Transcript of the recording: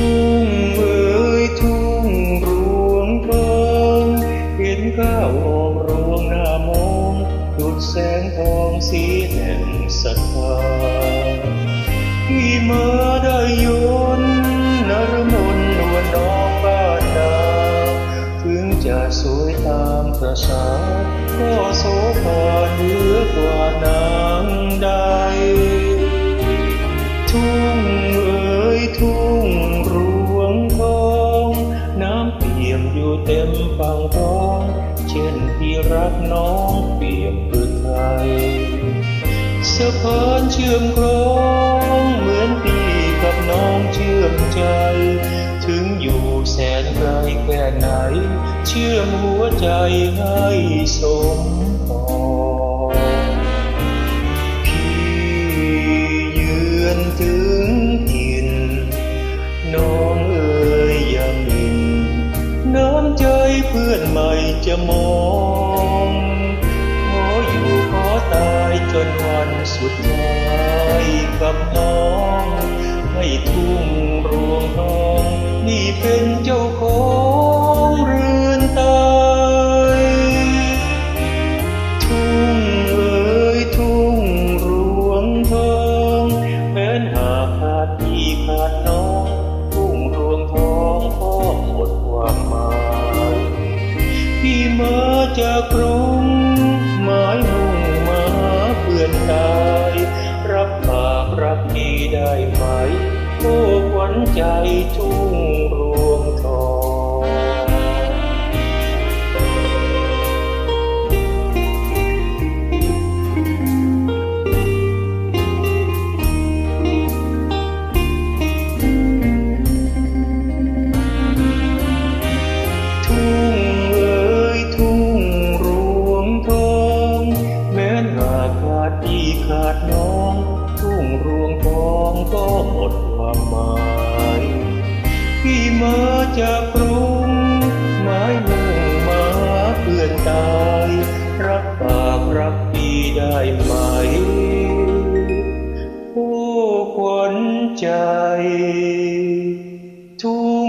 ทุ่งเอ๋ยทุ่งรวงทองเห็นข้าวออกรวงหน้ามองดุดแสงทองสีแห่งศรัทธาที่มาได้ยนนรมนนวลน้องบ้านนาถึงจะสวยตามประสาก็โสภาเหนือกว่านา็มฟังร้องเช่นที่รักน้องเปี่ยมพือไทยสะพานเชื่อมครองเหมือนพี่กับน้องเชื่อมใจ ถึงอยู่แสนไกลแค่ไหน เชื่อมหัวใจให้สมพอ จะมองขออยู่ขอตายจนวันสุดท้ายกับน้องให้ทุ่งรวงทองนี่เป็นเจ้า มาจากกรุงหมายมุ่งมาเพื่อนตาย รับปากรักดีได้ไหมโอ้ขวัญใจทุ่งรวง ดพี่ขาดน้องทุ่งรวงทองก็หมดความหมายพี่มาจากกรุงหมายมุ่งมาเพื่อนตาย รับปากรักพี่ได้ไหมโอ้ขวัญใจ ทุ่ง